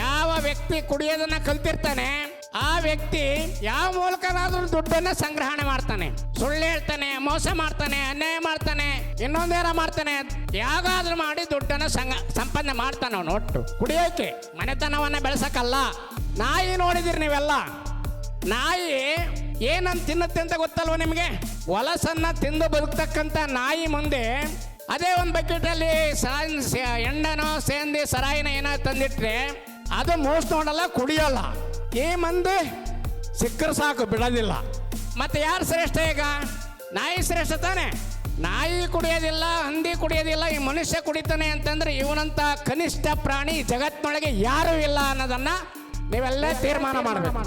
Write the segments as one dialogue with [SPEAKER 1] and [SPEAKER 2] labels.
[SPEAKER 1] ಯಾವ ವ್ಯಕ್ತಿ ಕುಡಿಯೋದನ್ನ ಕಲ್ತಿರ್ತಾನೆ, ಆ ವ್ಯಕ್ತಿ ಯಾವ ಮೂಲಕನಾದ್ರೂ ದುಡ್ಡನ್ನ ಸಂಗ್ರಹಣೆ ಮಾಡ್ತಾನೆ. ಸುಳ್ಳು ಹೇಳ್ತಾನೆ, ಮೋಸ ಮಾಡ್ತಾನೆ, ಅನ್ಯಾಯ ಮಾಡ್ತಾನೆ ಇನ್ನೊಂದೇನ ಮಾಡ್ತಾನೆ? ಯಾವಾಗಾದ್ರೂ ಮಾಡಿ ದುಡ್ಡನ್ನ ಸಂಗ, ಸಂಪಾದನೆ ಮಾಡ್ತಾನೆ ಅವನು ಒಟ್ಟು. ಕುಡಿಯೋಕೆ, ಮನೆತನವನ್ನ ಬೆಳೆಸಕಲ್ಲ ನಾಯಿ ನೋಡಿದಿರಿ ನೀವೆಲ್ಲ? ನಾಯಿ ಏನಂತ ತಿನ್ನುತ್ತೆ ಅಂತ ಗೊತ್ತಲ್ವ ನಿಮಗೆ? ಹೊಲಸನ್ನ ತಿಂದು ಬದುಕ್ತಕ್ಕಂಥ ನಾಯಿ ಮುಂದೆ ಅದೇ ಒಂದು ಬಕೆಟಲ್ಲಿ ಸಾಯಿನ್ ಎಣ್ಣನೋ, ಸೇಂದಿ, ಸರಾಯಿನ ಏನೋ ತಂದಿಟ್ರೆ ಅದು ಮೋಸ ನೋಡಲ್ಲ, ಕುಡಿಯಲ್ಲ. ಏ ಮಂದಿ ಸಿಕ್ಕರು ಸಾಕು, ಬಿಡೋದಿಲ್ಲ. ಮತ್ತೆ ಯಾರು ಶ್ರೇಷ್ಠ ಈಗ? ನಾಯಿ ಶ್ರೇಷ್ಠ ತಾನೆ. ನಾಯಿ ಕುಡಿಯೋದಿಲ್ಲ, ಹಂದಿ ಕುಡಿಯೋದಿಲ್ಲ, ಈ ಮನುಷ್ಯ ಕುಡಿತಾನೆ ಅಂತಂದ್ರೆ ಇವನಂತ ಕನಿಷ್ಠ ಪ್ರಾಣಿ ಜಗತ್ತಿನೊಳಗೆ ಯಾರೂ ಇಲ್ಲ ಅನ್ನೋದನ್ನ ನೀವೆಲ್ಲ ತೀರ್ಮಾನ ಮಾಡಬೇಕು.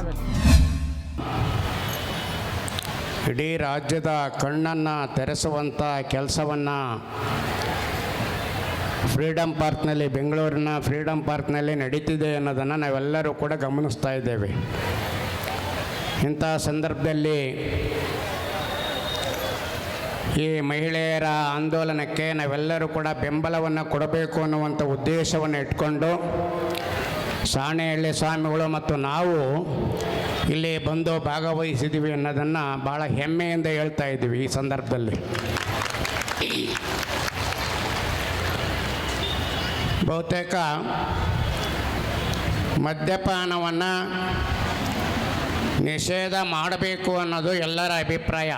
[SPEAKER 1] ಇಡೀ ರಾಜ್ಯದ ಕಣ್ಣನ್ನು ತೆರೆಸುವಂಥ ಕೆಲಸವನ್ನು ಫ್ರೀಡಮ್ ಪಾರ್ಕ್ನಲ್ಲಿ ಬೆಂಗಳೂರಿನ ಫ್ರೀಡಮ್ ಪಾರ್ಕ್ನಲ್ಲಿ ನಡೀತಿದೆ ಅನ್ನೋದನ್ನು ನಾವೆಲ್ಲರೂ ಕೂಡ ಗಮನಿಸ್ತಾ ಇದ್ದೇವೆ. ಇಂಥ ಸಂದರ್ಭದಲ್ಲಿ ಈ ಮಹಿಳೆಯರ ಆಂದೋಲನಕ್ಕೆ ನಾವೆಲ್ಲರೂ ಕೂಡ ಬೆಂಬಲವನ್ನು ಕೊಡಬೇಕು ಅನ್ನುವಂಥ ಉದ್ದೇಶವನ್ನು ಇಟ್ಕೊಂಡು ಸಾಣೆಹಳ್ಳಿ ಸ್ವಾಮಿಗಳು ಮತ್ತು ನಾವು ಇಲ್ಲಿ ಬಂದು ಭಾಗವಹಿಸಿದ್ದೀವಿ ಅನ್ನೋದನ್ನು ಭಾಳ ಹೆಮ್ಮೆಯಿಂದ ಹೇಳ್ತಾ ಇದ್ದೀವಿ ಈ ಸಂದರ್ಭದಲ್ಲಿ. ಬಹುತೇಕ ಮದ್ಯಪಾನವನ್ನು ನಿಷೇಧ ಮಾಡಬೇಕು ಅನ್ನೋದು ಎಲ್ಲರ ಅಭಿಪ್ರಾಯ.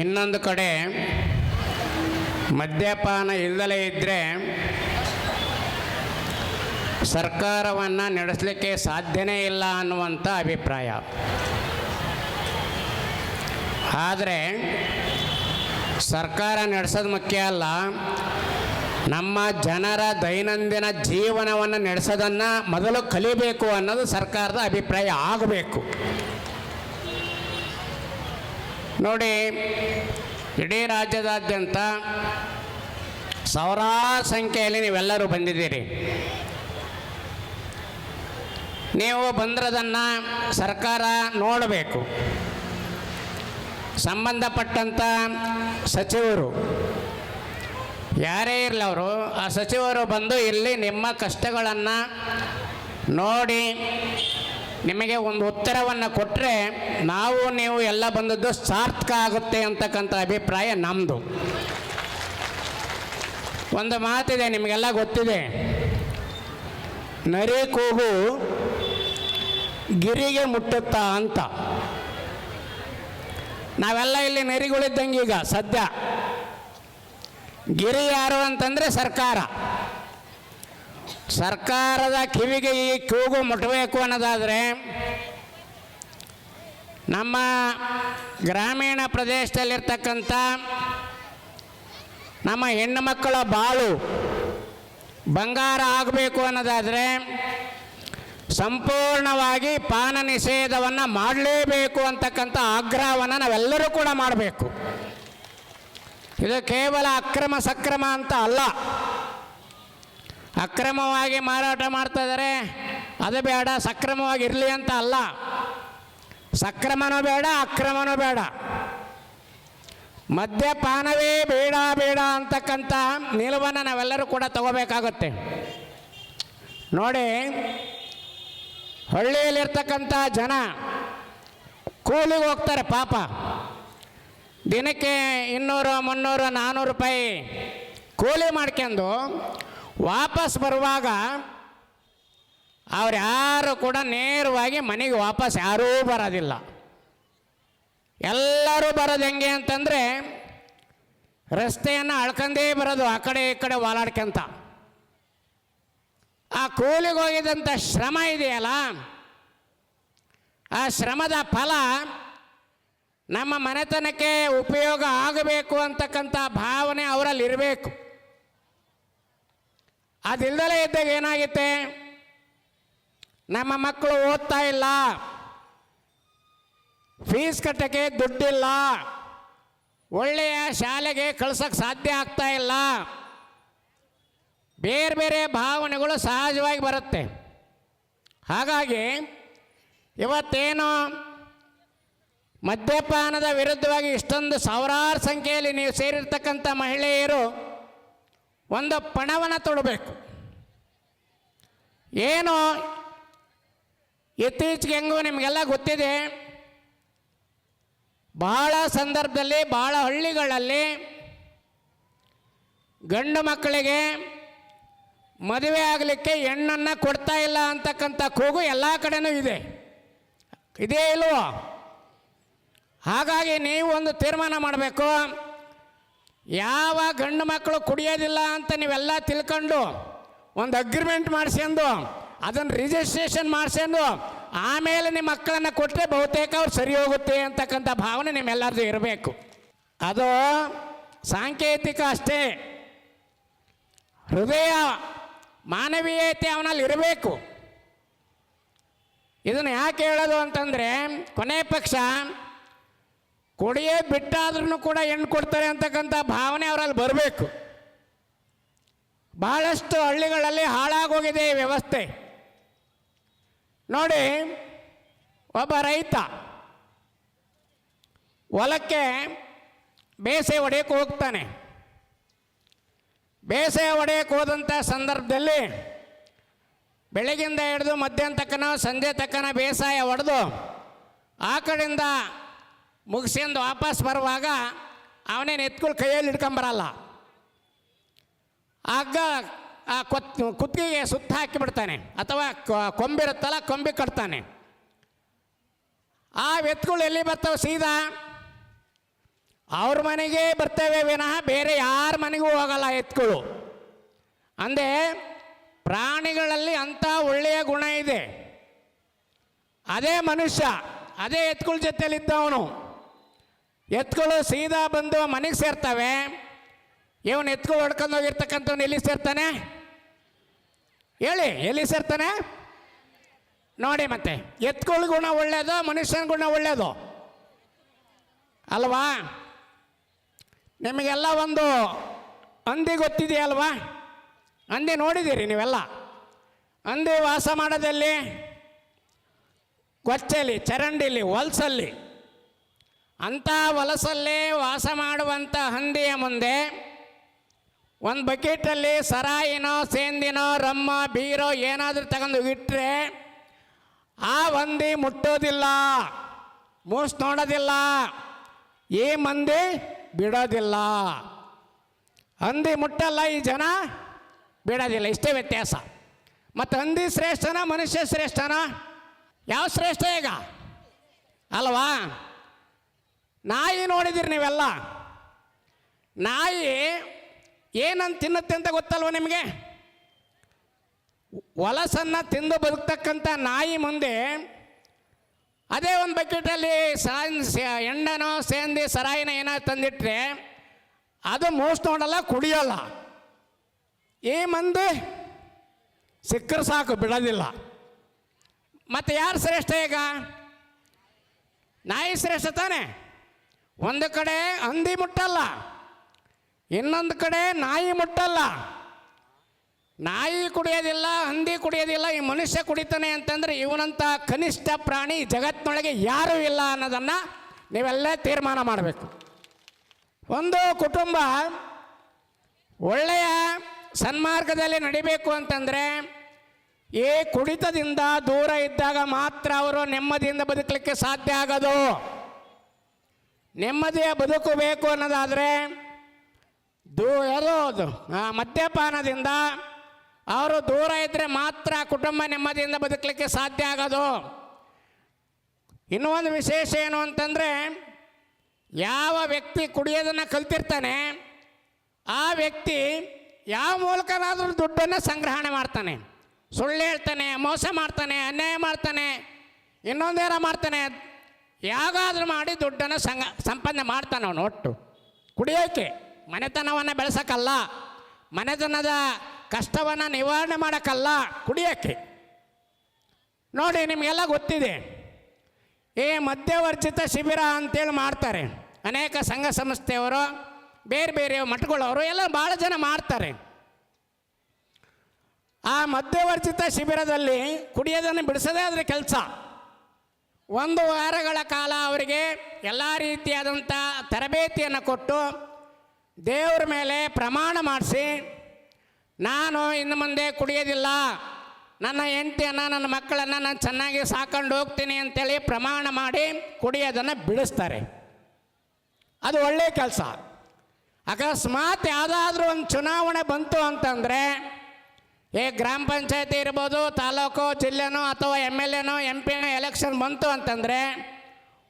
[SPEAKER 1] ಇನ್ನೊಂದು ಕಡೆ ಮದ್ಯಪಾನ ಇಲ್ಲದಲೇ ಇದ್ದರೆ ಸರ್ಕಾರವನ್ನು ನಡೆಸಲಿಕ್ಕೆ ಸಾಧ್ಯನೇ ಇಲ್ಲ ಅನ್ನುವಂಥ ಅಭಿಪ್ರಾಯ. ಆದರೆ ಸರ್ಕಾರ ನಡೆಸೋದು ಮುಖ್ಯ ಅಲ್ಲ. ನಮ್ಮ ಜನರ ದೈನಂದಿನ ಜೀವನವನ್ನು ನಡೆಸೋದನ್ನು ಮೊದಲು ಕಲಿಬೇಕು ಅನ್ನೋದು ಸರ್ಕಾರದ ಅಭಿಪ್ರಾಯ ಆಗಬೇಕು. ನೋಡಿ, ಇಡೀ ರಾಜ್ಯದಾದ್ಯಂತ ಸಾವಿರಾರು ಸಂಖ್ಯೆಯಲ್ಲಿ ನೀವೆಲ್ಲರೂ ಬಂದಿದ್ದೀರಿ. ನೀವು ಬಂದ್ರದನ್ನು ಸರ್ಕಾರ ನೋಡಬೇಕು. ಸಂಬಂಧಪಟ್ಟಂಥ ಸಚಿವರು. ಯಾರೇ ಇರಲಿ ಅವರು, ಆ ಸಚಿವರು ಬಂದು ಇಲ್ಲಿ ನಿಮ್ಮ ಕಷ್ಟಗಳನ್ನು ನೋಡಿ ನಿಮಗೆ ಒಂದು ಉತ್ತರವನ್ನು ಕೊಟ್ಟರೆ ನಾವು ನೀವು ಎಲ್ಲ ಬಂದದ್ದು ಸಾರ್ಥಕ ಆಗುತ್ತೆ ಅಂತಕ್ಕಂಥ ಅಭಿಪ್ರಾಯ ನಮ್ಮದು ಒಂದು ಮಾತಿದೆ, ನಿಮಗೆಲ್ಲ ಗೊತ್ತಿದೆ. ನರಿ ಕೂಗು ಗಿರಿಗೆ ಮುಟ್ಟುತ್ತಾ ಅಂತ. ನಾವೆಲ್ಲ ಇಲ್ಲಿ ನೆರಿಗಳಿದ್ದಂಗೆ ಈಗ, ಸದ್ಯ. ಗಿರಿ ಯಾರು ಅಂತಂದರೆ ಸರ್ಕಾರ. ಸರ್ಕಾರದ ಕಿವಿಗೆ ಈ ಕೂಗು ಮುಟ್ಟಬೇಕು ಅನ್ನೋದಾದರೆ, ನಮ್ಮ ಗ್ರಾಮೀಣ ಪ್ರದೇಶದಲ್ಲಿರ್ತಕ್ಕಂಥ ನಮ್ಮ ಹೆಣ್ಣು ಮಕ್ಕಳ ಬಾಳು ಬಂಗಾರ ಆಗಬೇಕು ಅನ್ನೋದಾದರೆ ಸಂಪೂರ್ಣವಾಗಿ ಪಾನ ನಿಷೇಧವನ್ನು ಮಾಡಲೇಬೇಕು ಅಂತಕ್ಕಂಥ ಆಗ್ರಹವನ್ನು ನಾವೆಲ್ಲರೂ ಕೂಡ ಮಾಡಬೇಕು. ಇದು ಕೇವಲ ಅಕ್ರಮ ಸಕ್ರಮ ಅಂತ ಅಲ್ಲ. ಅಕ್ರಮವಾಗಿ ಮಾರಾಟ ಮಾಡ್ತಾ ಇದ್ದಾರೆ ಅದು ಬೇಡ, ಸಕ್ರಮವಾಗಿ ಇರಲಿ ಅಂತ ಅಲ್ಲ. ಸಕ್ರಮನೂ ಬೇಡ, ಅಕ್ರಮನೂ ಬೇಡ. ಮದ್ಯಪಾನವೇ ಬೇಡ ಬೇಡ ಅಂತಕ್ಕಂಥ ನಿಲುವನ್ನು ನಾವೆಲ್ಲರೂ ಕೂಡ ತಗೋಬೇಕಾಗುತ್ತೆ. ನೋಡಿ ಹಳ್ಳಿಯಲ್ಲಿರ್ತಕ್ಕಂಥ ಜನ ಕೂಲಿಗೆ ಹೋಗ್ತಾರೆ ಪಾಪ. ದಿನಕ್ಕೆ ಇನ್ನೂರು, ಮುನ್ನೂರು ನಾನ್ನೂರು ರೂಪಾಯಿ ಕೂಲಿ ಮಾಡ್ಕೊಂಡು ವಾಪಸ್ ಬರುವಾಗ ಅವ್ರು ಯಾರು ಕೂಡ ನೇರವಾಗಿ ಮನೆಗೆ ವಾಪಸ್ ಯಾರೂ ಬರೋದಿಲ್ಲ. ಎಲ್ಲರೂ ಬರೋದು ಹೆಂಗೆ ಅಂತಂದರೆ ರಸ್ತೆಯನ್ನು ಅಳ್ಕಂದೇ ಬರೋದು ಆ ಕಡೆ ಈ ಕಡೆ ಓಲಾಡ್ಕೊಂತ ಆ ಕೂಲಿಗೆ ಹೋಗಿದಂಥ ಶ್ರಮ ಇದೆಯಲ್ಲ? ಆ ಶ್ರಮದ ಫಲ ನಮ್ಮ ಮನೆತನಕ್ಕೆ ಉಪಯೋಗ ಆಗಬೇಕು ಅಂತಕ್ಕಂಥ ಭಾವನೆ ಅವರಲ್ಲಿ ಇರಬೇಕು. ಅದಿಲ್ದಲೇ ಇದ್ದಾಗ ಏನಾಗುತ್ತೆ? ನಮ್ಮ ಮಕ್ಕಳು ಓದ್ತಾ ಇಲ್ಲ. ಫೀಸ್ ಕಟ್ಟಕ್ಕೆ ದುಡ್ಡಿಲ್ಲ. ಒಳ್ಳೆಯ ಶಾಲೆಗೆ ಕಳ್ಸೋಕ್ಕೆ ಸಾಧ್ಯ ಆಗ್ತಾ ಇಲ್ಲ. ಬೇರೆ ಬೇರೆ ಭಾವನೆಗಳು ಸಹಜವಾಗಿ ಬರುತ್ತೆ. ಹಾಗಾಗಿ ಇವತ್ತೇನು ಮದ್ಯಪಾನದ ವಿರುದ್ಧವಾಗಿ ಇಷ್ಟೊಂದು ಸಾವಿರಾರು ಸಂಖ್ಯೆಯಲ್ಲಿ ನೀವು ಸೇರಿರ್ತಕ್ಕಂಥ ಮಹಿಳೆಯರು ಒಂದು ಪಣವನ್ನು ತೊಡಬೇಕು. ಏನು ಇತ್ತೀಚೆಗೆ ಹೆಂಗು ನಿಮಗೆಲ್ಲ ಗೊತ್ತಿದೆ. ಬಹಳ ಸಂದರ್ಭದಲ್ಲಿ ಬಹಳ ಹಳ್ಳಿಗಳಲ್ಲಿ ಗಂಡು ಮಕ್ಕಳಿಗೆ ಮದುವೆ ಆಗಲಿಕ್ಕೆ ಹೆಣ್ಣನ್ನು ಕೊಡ್ತಾ ಇಲ್ಲ ಅಂತಕ್ಕಂಥ ಕೂಗು ಎಲ್ಲ ಕಡೆನೂ ಇದೆ. ಇದೇ ಇಲ್ವೋ? ಹಾಗಾಗಿ ನೀವು ಒಂದು ತೀರ್ಮಾನ ಮಾಡಬೇಕು. ಯಾವ ಗಂಡು ಮಕ್ಕಳು ಕುಡಿಯೋದಿಲ್ಲ ಅಂತ ನೀವೆಲ್ಲ ತಿಳ್ಕೊಂಡು ಒಂದು ಅಗ್ರಿಮೆಂಟ್ ಮಾಡಿಸ್ಕೊಂಡು ಅದನ್ನು ರಿಜಿಸ್ಟ್ರೇಷನ್ ಮಾಡಿಸ್ಕೊಂಡು ಆಮೇಲೆ ನಿಮ್ಮ ಮಕ್ಕಳನ್ನು ಕೊಟ್ಟರೆ ಬಹುತೇಕ ಅವ್ರು ಸರಿ ಹೋಗುತ್ತೆ ಅಂತಕ್ಕಂಥ ಭಾವನೆ ನಿಮ್ಮೆಲ್ಲರದು ಇರಬೇಕು. ಅದು ಸಾಂಕೇತಿಕ ಅಷ್ಟೇ. ಹೃದಯ ಮಾನವೀಯತೆ ಅವನಲ್ಲಿ ಇರಬೇಕು. ಇದನ್ನು ಯಾಕೆ ಹೇಳೋದು ಅಂತಂದರೆ, ಕೊನೆ ಪಕ್ಷ ಕೊಡಿಯೇ ಬಿಟ್ಟಾದ್ರೂ ಕೂಡ ಹೆಣ್ಣು ಕೊಡ್ತಾರೆ ಅಂತಕ್ಕಂಥ ಭಾವನೆ ಅವರಲ್ಲಿ ಬರಬೇಕು. ಬಹಳಷ್ಟು ಹಳ್ಳಿಗಳಲ್ಲಿ ಹಾಳಾಗೋಗಿದೆ ಈ ವ್ಯವಸ್ಥೆ. ನೋಡಿ, ಒಬ್ಬ ರೈತ ಹೊಲಕ್ಕೆ ಬೇಸೆ ಹೊಡೆಯಕ್ಕೆ ಹೋಗ್ತಾನೆ. ಬೇಸೆ ಹೊಡೆಯಕ್ಕೆ ಹೋದಂಥ ಸಂದರ್ಭದಲ್ಲಿ ಬೆಳಗಿಂದ ಹಿಡಿದು ಮಧ್ಯಾಹ್ನ ತಕ್ಕನ ಸಂಜೆ ತಕ್ಕನ ಬೇಸಾಯ ಹೊಡೆದು ಆ ಕಡೆಯಿಂದ ಮುಗಿಸ್ಕೊಂಡು ವಾಪಸ್ ಬರುವಾಗ ಅವನೇನು ಎತ್ಕೊಂಡು ಕೈಯಲ್ಲಿ ಹಿಡ್ಕೊಂಬರಲ್ಲ ಆಗ ಆ ಕೊತ್, ಕುತ್ತಿಗೆಗೆ ಸುತ್ತ ಹಾಕಿಬಿಡ್ತಾನೆ ಅಥವಾ ಕೊಂಬಿರುತ್ತಲ್ಲ ಕೊಂಬಿ ಕಟ್ತಾನೆ. ಆ ಎತ್ತುಗಳು ಎಲ್ಲಿ ಬರ್ತಾವೆ ಸೀದಾ ಅವ್ರ ಮನೆಗೆ ಬರ್ತೇವೆ ವಿನಃ ಬೇರೆ ಯಾರ ಮನೆಗೂ ಹೋಗಲ್ಲ ಎತ್ಗಳು ಅಂದರೆ ಪ್ರಾಣಿಗಳಲ್ಲಿ ಅಂಥ ಒಳ್ಳೆಯ ಗುಣ ಇದೆ. ಅದೇ ಮನುಷ್ಯ, ಅದೇ ಎತ್ಕೊಳ ಜೊತೆಯಲ್ಲಿದ್ದವನು. ಎತ್ಗಳು ಸೀದಾ ಬಂದು ಮನೆಗೆ ಸೇರ್ತವೆ. ಇವನು ಎತ್ಗಳು ಹೊಡ್ಕೊಂಡು ಹೋಗಿರ್ತಕ್ಕಂಥವ್ನು ಎಲ್ಲಿ ಸೇರ್ತಾನೆ? ಹೇಳಿ, ಎಲ್ಲಿ ಸೇರ್ತಾನೆ? ನೋಡಿ ಮತ್ತೆ ಎತ್ಗಳ ಗುಣ ಒಳ್ಳೆಯದು ಮನುಷ್ಯನ ಗುಣ ಒಳ್ಳೆಯದು ಅಲ್ವಾ? ನಿಮಗೆಲ್ಲ ಒಂದು ಹಂದಿ ಗೊತ್ತಿದೆಯಲ್ವಾ ಹಂದಿ ನೋಡಿದ್ದೀರಿ ನೀವೆಲ್ಲ. ಅಂದಿ ವಾಸ ಮಾಡೋದಲ್ಲಿ ಗೊಚ್ಚಲಿ ಚರಂಡಿಲಿ, ಹೊಲಸಲ್ಲಿ, ಅಂಥ ಹೊಲಸಲ್ಲಿ ವಾಸ ಮಾಡುವಂಥ ಹಂದಿಯ ಮುಂದೆ ಒಂದು ಬಕೆಟಲ್ಲಿ ಸರಾಯಿನೋ, ಸೇಂದಿನೋ, ರಮ್ಮ, ಬೀರೋ ಏನಾದರೂ ತಗೊಂಡು ಇಟ್ಟರೆ ಆ ಹಂದಿ ಮುಟ್ಟೋದಿಲ್ಲ, ಮೂಸ್ ನೋಡೋದಿಲ್ಲ. ಈ ಮಂದಿ ಬಿಡೋದಿಲ್ಲ. ಹಂದಿ ಮುಟ್ಟಲ್ಲ ಈ ಜನ? ಬಿಡೋದಿಲ್ಲ, ಇಷ್ಟೇ ವ್ಯತ್ಯಾಸ. ಮತ್ತು ಹಂದಿ ಶ್ರೇಷ್ಠನ, ಮನುಷ್ಯ ಶ್ರೇಷ್ಠನ? ಯಾವ ಶ್ರೇಷ್ಠ ಈಗ? ಅಲ್ವಾ? ನಾಯಿ ನೋಡಿದಿರಿ ನೀವೆಲ್ಲ? ನಾಯಿ ಏನಂತ ತಿನ್ನುತ್ತೆ ಅಂತ ಗೊತ್ತಲ್ವ ನಿಮಗೆ? ಹೊಲಸನ್ನು ತಿಂದು ಬದುಕ್ತಕ್ಕಂಥ ನಾಯಿ ಮುಂದೆ ಅದೇ ಒಂದು ಬಕೆಟಲ್ಲಿ ಸಾಯ್ ಎಣ್ಣೆನೋ ಸೇಂದಿ ಸರಾಯಿನ ಏನೋ ತಂದಿಟ್ರೆ ಅದು ಮೋಸ್ ನೋಡಲ್ಲ ಕುಡಿಯೋಲ್ಲ. ಈ ಮಂದಿ ಸಿಕ್ಕರೆ ಸಾಕು, ಬಿಡೋದಿಲ್ಲ. ಮತ್ತು ಯಾರು ಶ್ರೇಷ್ಠ ಈಗ? ನಾಯಿ ಶ್ರೇಷ್ಠ ತಾನೆ. ಒಂದು ಕಡೆ ಹಂದಿ ಮುಟ್ಟಲ್ಲ, ಇನ್ನೊಂದು ಕಡೆ ನಾಯಿ ಮುಟ್ಟಲ್ಲ. ನಾಯಿ ಕುಡಿಯೋದಿಲ್ಲ ಹಂದಿ ಕುಡಿಯೋದಿಲ್ಲ ಈ ಮನುಷ್ಯ ಕುಡಿತಾನೆ ಅಂತಂದರೆ ಇವನಂಥ ಕನಿಷ್ಠ ಪ್ರಾಣಿ ಜಗತ್ತಿನೊಳಗೆ ಯಾರೂ ಇಲ್ಲ ಅನ್ನೋದನ್ನು ನೀವೆಲ್ಲ ತೀರ್ಮಾನ ಮಾಡಬೇಕು. ಒಂದು ಕುಟುಂಬ ಒಳ್ಳೆಯ ಸನ್ಮಾರ್ಗದಲ್ಲಿ ನಡಿಬೇಕು ಅಂತಂದರೆ ಈ ಕುಡಿತದಿಂದ ದೂರ ಇದ್ದಾಗ ಮಾತ್ರ ಅವರು ನೆಮ್ಮದಿಯಿಂದ ಬದುಕಲಿಕ್ಕೆ ಸಾಧ್ಯ ಆಗೋದು. ನೆಮ್ಮದಿಯ ಬದುಕು ಬೇಕು ಅನ್ನೋದಾದರೆ ದೂ ಅದು, ಮದ್ಯಪಾನದಿಂದ ಅವರು ದೂರ ಇದ್ದರೆ ಮಾತ್ರ ಕುಟುಂಬ ನೆಮ್ಮದಿಯಿಂದ ಬದುಕಲಿಕ್ಕೆ ಸಾಧ್ಯ ಆಗೋದು. ಇನ್ನೂ ಒಂದು ವಿಶೇಷ ಏನು ಅಂತಂದರೆ, ಯಾವ ವ್ಯಕ್ತಿ ಕುಡಿಯೋದನ್ನು ಕಲ್ತಿರ್ತಾನೆ, ಆ ವ್ಯಕ್ತಿ ಯಾವ ಮೂಲಕನಾದರೂ ದುಡ್ಡನ್ನು ಸಂಗ್ರಹಣೆ ಮಾಡ್ತಾನೆ. ಸುಳ್ಳು ಹೇಳ್ತಾನೆ, ಮೋಸ ಮಾಡ್ತಾನೆ, ಅನ್ಯಾಯ ಮಾಡ್ತಾನೆ, ಇನ್ನೊಂದೇನೋ ಮಾಡ್ತಾನೆ. ಯಾವಾಗಾದರೂ ಮಾಡಿ ದುಡ್ಡನ್ನು ಸಂಗ, ಸಂಪಾದನೆ ಮಾಡ್ತಾನೆ ಅವನು ಒಟ್ಟು. ಕುಡಿಯೋಕ್ಕೆ ಮನೆತನವನ್ನು ಬೆಳೆಸೋಕ್ಕಲ್ಲ ಮನೆತನದ ಕಷ್ಟವನ್ನು ನಿವಾರಣೆ ಮಾಡೋಕ್ಕಲ್ಲ, ಕುಡಿಯೋಕ್ಕೆ. ನೋಡಿ, ನಿಮಗೆಲ್ಲ ಗೊತ್ತಿದೆ. ಈ ಮಧ್ಯವರ್ಜಿತ ಶಿಬಿರ ಅಂತೇಳಿ ಮಾಡ್ತಾರೆ. ಅನೇಕ ಸಂಘ ಸಂಸ್ಥೆಯವರು, ಬೇರೆ ಬೇರೆ ಮಠಗಳವರು, ಎಲ್ಲ ಭಾಳ ಜನ ಮಾಡ್ತಾರೆ. ಆ ಮಧ್ಯವರ್ಜಿತ ಶಿಬಿರದಲ್ಲಿ ಕುಡಿಯೋದನ್ನು ಬಿಡಿಸೋದೇ ಅದರ ಕೆಲಸ. ಒಂದು ವಾರಗಳ ಕಾಲ ಅವರಿಗೆ ಎಲ್ಲ ರೀತಿಯಾದಂಥ ತರಬೇತಿಯನ್ನು ಕೊಟ್ಟು ದೇವ್ರ ಮೇಲೆ ಪ್ರಮಾಣ ಮಾಡಿಸಿ ನಾನು ಇನ್ನು ಮುಂದೆ ಕುಡಿಯೋದಿಲ್ಲ. ನನ್ನ ಹೆಂಡತಿಯನ್ನು, ನನ್ನ ಮಕ್ಕಳನ್ನು ನಾನು ಚೆನ್ನಾಗಿ ಸಾಕೊಂಡು ಹೋಗ್ತೀನಿ ಅಂತೇಳಿ ಪ್ರಮಾಣ ಮಾಡಿ ಕುಡಿಯೋದನ್ನು ಬಿಡಿಸ್ತಾರೆ. ಅದು ಒಳ್ಳೆಯ ಕೆಲಸ. ಅಕಸ್ಮಾತ್ ಯಾವುದಾದ್ರೂ ಒಂದು ಚುನಾವಣೆ ಬಂತು ಅಂತಂದರೆ, ಏ ಗ್ರಾಮ ಪಂಚಾಯತಿ ಇರ್ಬೋದು, ತಾಲೂಕು, ಜಿಲ್ಲೆನೋ ಅಥವಾ ಎಂ ಎಲ್ ಎನೋ, ಎಂ ಪಿನೋ ಎಲೆಕ್ಷನ್ ಬಂತು ಅಂತಂದರೆ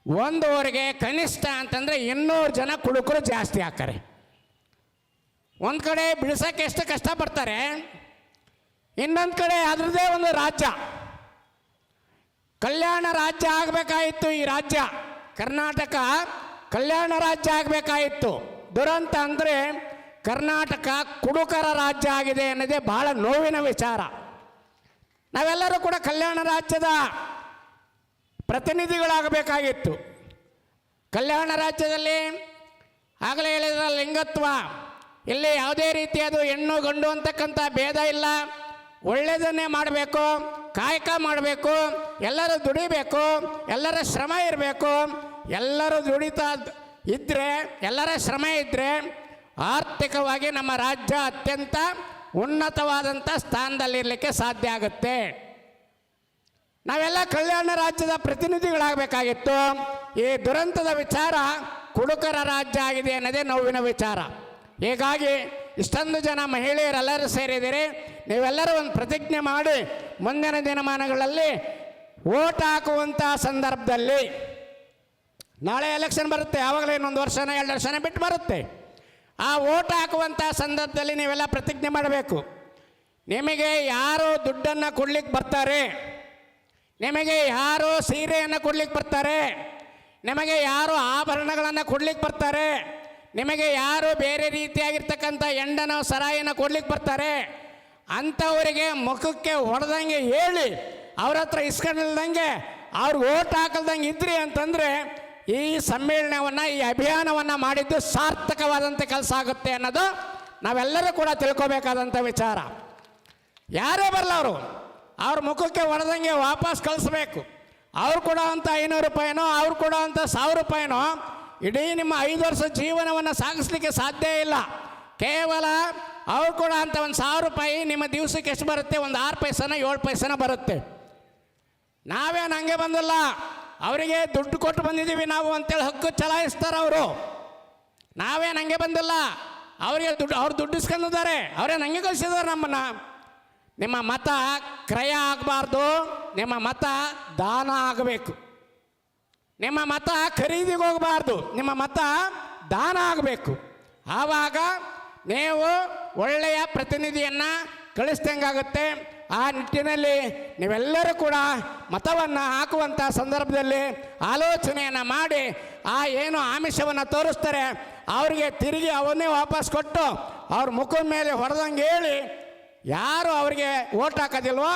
[SPEAKER 1] ಒಂದು ಊರಿಗೆ ಕನಿಷ್ಠ ಅಂತಂದರೆ ಇನ್ನೂರು ಜನ ಕುಡುಕರು ಜಾಸ್ತಿ ಹಾಕ್ತಾರೆ ಒಂದು ಕಡೆ ಬಿಡಿಸೋಕ್ಕೆ ಎಷ್ಟು ಕಷ್ಟಪಡ್ತಾರೆ ಇನ್ನೊಂದು ಕಡೆ ಅದರದ್ದೇ ಒಂದು ರಾಜ್ಯ. ಕಲ್ಯಾಣ ರಾಜ್ಯ ಆಗಬೇಕಾಯಿತ್ತು ಈ ರಾಜ್ಯ. ಕರ್ನಾಟಕ ಕಲ್ಯಾಣ ರಾಜ್ಯ ಆಗಬೇಕಾಗಿತ್ತು ದುರಂತ ಅಂದರೆ ಕರ್ನಾಟಕ ಕುಡುಕರ ರಾಜ್ಯ ಆಗಿದೆ ಅನ್ನೋದೇ ಬಹಳ ನೋವಿನ ವಿಚಾರ. ನಾವೆಲ್ಲರೂ ಕೂಡ ಕಲ್ಯಾಣ ರಾಜ್ಯದ ಪ್ರತಿನಿಧಿಗಳಾಗಬೇಕಾಗಿತ್ತು. ಕಲ್ಯಾಣ ರಾಜ್ಯದಲ್ಲಿ ಆಗಲೇ ಹೇಳಿದ ಲಿಂಗತ್ವ. ಇಲ್ಲಿ ಯಾವುದೇ ರೀತಿಯದು ಹೆಣ್ಣು ಗಂಡು ಅಂತಕ್ಕಂಥ ಭೇದ ಇಲ್ಲ. ಒಳ್ಳೆಯದನ್ನೇ ಮಾಡಬೇಕು, ಕಾಯಕ ಮಾಡಬೇಕು, ಎಲ್ಲರೂ ದುಡಿಬೇಕು, ಎಲ್ಲರ ಶ್ರಮ ಇರಬೇಕು. ಎಲ್ಲರೂ ದುಡಿತಾ ಇದ್ದರೆ ಎಲ್ಲರ ಶ್ರಮ ಇದ್ದರೆ ಆರ್ಥಿಕವಾಗಿ ನಮ್ಮ ರಾಜ್ಯ ಅತ್ಯಂತ ಉನ್ನತವಾದಂಥ ಸ್ಥಾನದಲ್ಲಿರಲಿಕ್ಕೆ ಸಾಧ್ಯ ಆಗುತ್ತೆ. ನಾವೆಲ್ಲ ಕಲ್ಯಾಣ ರಾಜ್ಯದ ಪ್ರತಿನಿಧಿಗಳಾಗಬೇಕಾಗಿತ್ತು. ಈ ದುರಂತದ ವಿಚಾರ ಕುಡುಕರ ರಾಜ್ಯ ಆಗಿದೆ ಅನ್ನೋದೇ ನೋವಿನ ವಿಚಾರ. ಹೀಗಾಗಿ ಇಷ್ಟೊಂದು ಜನ ಮಹಿಳೆಯರೆಲ್ಲರೂ ಸೇರಿದ್ದೀರಿ. ನೀವೆಲ್ಲರೂ ಒಂದು ಪ್ರತಿಜ್ಞೆ ಮಾಡಿ ಮುಂದಿನ ದಿನಮಾನಗಳಲ್ಲಿ ಓಟ್ ಹಾಕುವಂಥ ಸಂದರ್ಭದಲ್ಲಿ ನಾಳೆ ಎಲೆಕ್ಷನ್ ಬರುತ್ತೆ ಆವಾಗಲೇ ಇನ್ನೊಂದು ವರ್ಷನ ಎರಡು ವರ್ಷನ ಬಿಟ್ಟು ಬರುತ್ತೆ. ಆ ಓಟ್ ಹಾಕುವಂಥ ಸಂದರ್ಭದಲ್ಲಿ ನೀವೆಲ್ಲ ಪ್ರತಿಜ್ಞೆ ಮಾಡಬೇಕು. ನಿಮಗೆ ಯಾರು ದುಡ್ಡನ್ನು ಕೊಡ್ಲಿಕ್ಕೆ ಬರ್ತಾರೆ? ನಿಮಗೆ ಯಾರು ಸೀರೆಯನ್ನು ಕೊಡ್ಲಿಕ್ಕೆ ಬರ್ತಾರೆ? ನಿಮಗೆ ಯಾರು ಆಭರಣಗಳನ್ನು ಕೊಡ್ಲಿಕ್ಕೆ ಬರ್ತಾರೆ? ನಿಮಗೆ ಯಾರು ಬೇರೆ ರೀತಿಯಾಗಿರ್ತಕ್ಕಂಥ ಹೆಂಡನ ಸರಾಯನ ಕೊಡ್ಲಿಕ್ಕೆ ಬರ್ತಾರೆ? ಅಂಥವರಿಗೆ ಮುಖಕ್ಕೆ ಹೊಡೆದಂಗೆ ಹೇಳಿ, ಅವ್ರ ಹತ್ರ ಇಸ್ಕೊಂಡಿಲ್ದಂಗೆ ಅವ್ರಿಗೆ ಓಟ್ ಹಾಕಲ್ದಂಗೆ ಇದ್ರಿ ಅಂತಂದರೆ ಈ ಸಮ್ಮೇಳನವನ್ನು, ಈ ಅಭಿಯಾನವನ್ನು ಮಾಡಿದ್ದು ಸಾರ್ಥಕವಾದಂಥ ಕೆಲಸ ಆಗುತ್ತೆ ಅನ್ನೋದು ನಾವೆಲ್ಲರೂ ಕೂಡ ತಿಳ್ಕೊಬೇಕಾದಂಥ ವಿಚಾರ. ಯಾರೇ ಬರಲ್ಲ ಅವರು, ಅವ್ರ ಮುಖಕ್ಕೆ ಹೊಡೆದಂಗೆ ವಾಪಸ್ ಕಳಿಸ್ಬೇಕು. ಅವ್ರು ಕೊಡೋ ಅಂಥ ಐನೂರು ರೂಪಾಯಿನೋ, ಅವ್ರು ಕೊಡೋ ಅಂಥ ಸಾವಿರ ರೂಪಾಯಿನೋ ಇಡೀ ನಿಮ್ಮ ಐದು ವರ್ಷ ಜೀವನವನ್ನು ಸಾಗಿಸ್ಲಿಕ್ಕೆ ಸಾಧ್ಯ ಇಲ್ಲ. ಕೇವಲ ಅವ್ರು ಕೂಡ ಅಂತ ಒಂದು ಸಾವಿರ ರೂಪಾಯಿ ನಿಮ್ಮ ದಿವಸಕ್ಕೆ ಎಷ್ಟು ಬರುತ್ತೆ? ಒಂದು ಆರು ಪೈಸನ, ಏಳು ಪೈಸನ ಬರುತ್ತೆ. ನಾವೇನು ಹಂಗೆ ಬಂದಿಲ್ಲ. ಅವರಿಗೆ ದುಡ್ಡು ಕೊಟ್ಟು ಬಂದಿದ್ದೀವಿ ನಾವು ಅಂತೇಳಿ ಹಕ್ಕು ಚಲಾಯಿಸ್ತಾರೆ ಅವರು. ನಾವೇನು ಹಂಗೆ ಬಂದಿಲ್ಲ. ಅವರಿಗೆ ದುಡ್ಡು, ಅವ್ರು ದುಡ್ಡು ಇಸ್ಕೊಂಡಿದ್ದಾರೆ. ಅವ್ರೇನು ಹಂಗೆ ಕಳಿಸಿದ್ದಾರೆ ನಮ್ಮನ್ನು. ನಿಮ್ಮ ಮತ ಕ್ರಯ ಆಗಬಾರ್ದು. ನಿಮ್ಮ ಮತ ದಾನ ಆಗಬೇಕು. ನಿಮ್ಮ ಮತ ಖರೀದಿಗೆ ಹೋಗಬಾರ್ದು. ನಿಮ್ಮ ಮತ ದಾನ ಆಗಬೇಕು. ಆವಾಗ ನೀವು ಒಳ್ಳೆಯ ಪ್ರತಿನಿಧಿಯನ್ನು ಕಳಿಸ್ದಂಗಾಗುತ್ತೆ. ಆ ನಿಟ್ಟಿನಲ್ಲಿ ನೀವೆಲ್ಲರೂ ಕೂಡ ಮತವನ್ನು ಹಾಕುವಂಥ ಸಂದರ್ಭದಲ್ಲಿ ಆಲೋಚನೆಯನ್ನು ಮಾಡಿ, ಆ ಏನು ಆಮಿಷವನ್ನು ತೋರಿಸ್ತಾರೆ, ಅವರಿಗೆ ತಿರುಗಿ ಅವನ್ನೇ ವಾಪಸ್ ಕೊಟ್ಟು ಅವ್ರ ಮುಖದ ಮೇಲೆ ಹೊಡೆದಂಗೆ ಹೇಳಿ, ಯಾರು ಅವರಿಗೆ ಓಟ್ ಹಾಕೋದಿಲ್ವೋ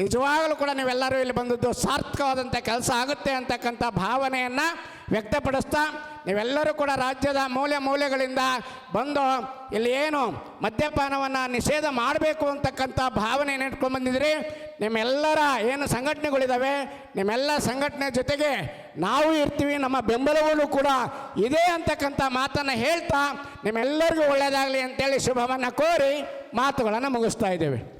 [SPEAKER 1] ನಿಜವಾಗಲೂ ಕೂಡ ನೀವೆಲ್ಲರೂ ಇಲ್ಲಿ ಬಂದದ್ದು ಸಾರ್ಥಕವಾದಂಥ ಕೆಲಸ ಆಗುತ್ತೆ ಅಂತಕ್ಕಂಥ ಭಾವನೆಯನ್ನು ವ್ಯಕ್ತಪಡಿಸ್ತಾ ನೀವೆಲ್ಲರೂ ಕೂಡ ರಾಜ್ಯದ ಮೂಲೆ ಮೂಲೆಗಳಿಂದ ಬಂದು ಇಲ್ಲಿ ಏನು ಮದ್ಯಪಾನವನ್ನು ನಿಷೇಧ ಮಾಡಬೇಕು ಅಂತಕ್ಕಂಥ ಭಾವನೆ ಇಟ್ಕೊಂಡು ಬಂದಿದ್ರಿ ನಿಮ್ಮೆಲ್ಲರ ಏನು ಸಂಘಟನೆಗಳಿದ್ದಾವೆ ನಿಮ್ಮೆಲ್ಲ ಸಂಘಟನೆ ಜೊತೆಗೆ ನಾವು ಇರ್ತೀವಿ, ನಮ್ಮ ಬೆಂಬಲವನ್ನು ಕೂಡ ಇದೆ ಅಂತಕ್ಕಂಥ ಮಾತನ್ನು ಹೇಳ್ತಾ ನಿಮ್ಮೆಲ್ಲರಿಗೂ ಒಳ್ಳೆಯದಾಗಲಿ ಅಂತೇಳಿ ಶುಭವನ್ನು ಕೋರಿ ಮಾತುಗಳನ್ನು ಮುಗಿಸ್ತಾ ಇದ್ದೇವೆ.